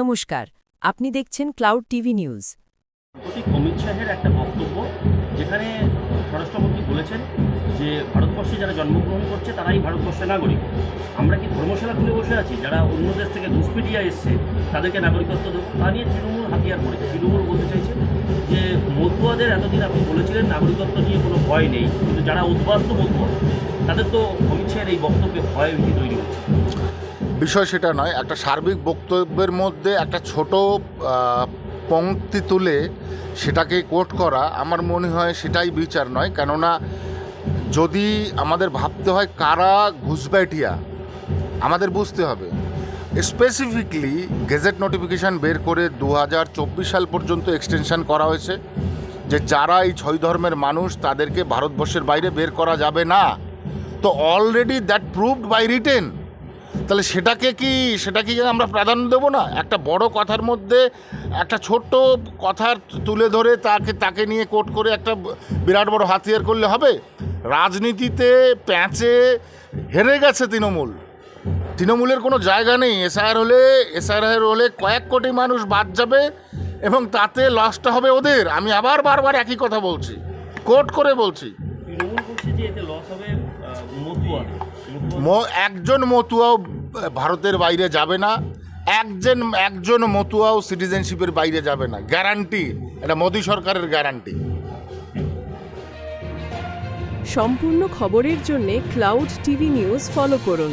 নমস্কার, আপনি দেখছেন ক্লাউড টিভি নিউজ। অমিত শাহের একটা বক্তব্য, যেখানে স্বরাষ্ট্রমন্ত্রী বলেছেন যে ভারতবর্ষে যারা জন্মগ্রহণ করছে, তারাই ভারতবর্ষের নাগরিক। আমরা কি ধর্মশালা খুলে বসে আছি? যারা অন্য দেশ থেকে ঘুষপিটিয়া এসছে, তাদেরকে নাগরিকত্ব দেবো? তা নিয়ে তৃণমূল হাতিয়ার করেছে। তৃণমূল বলতে চাইছে যে, মতুয়াদের এতদিন আপনি বলেছিলেন নাগরিকত্ব নিয়ে কোনো ভয় নেই, কিন্তু যারা উদ্বাস্ত মতুয়া, তাদের তো অমিত শাহের এই বক্তব্যে ভয় তৈরি হচ্ছে। বিষয় সেটা নয়, একটা সার্বিক বক্তব্যের মধ্যে একটা ছোট পংক্তি তুলে সেটাকে কোট করা আমার মনে হয় সেটাই বিচার নয়। কেননা যদি আমাদের ভাবতে হয় কারা ঘুষব্যাটিয়া, আমাদের বুঝতে হবে। স্পেসিফিকলি গেজেট নোটিফিকেশান বের করে দু হাজার চব্বিশ সাল পর্যন্ত এক্সটেনশন করা হয়েছে যে যারা এই ছয় ধর্মের মানুষ তাদেরকে ভারতবর্ষের বাইরে বের করা যাবে না। তো already that proved by written তাহলে সেটাকে কি সেটাকে কি আমরা প্রাধান্য দেবো না? একটা বড় কথার মধ্যে একটা ছোট্ট কথার তুলে ধরে তাকে তাকে নিয়ে কোট করে একটা বিরাট বড় হাতিয়ার করলে হবে? রাজনীতিতে প্যাঁচে হেরে গেছে তৃণমূল। তৃণমূলের কোনো জায়গা নেই। এসআইআর হলে এসআইআর হলে কয়েক কোটি মানুষ বাদ যাবে এবং তাতে লসটা হবে ওদের। আমি আবার বারবার একই কথা বলছি। কোট করে বলছি। বলছে যে এতে লস হবে মতুয়াদের একজন মতুয়াও ভারতের বাইরে যাবে না। একজন একজন মতুয়াও সিটিজেনশিপের বাইরে যাবে না। গ্যারান্টি এটা মোদী সরকারের গ্যারান্টি সম্পূর্ণ খবরের জন্য ক্লাউড টিভি নিউজ ফলো করুন।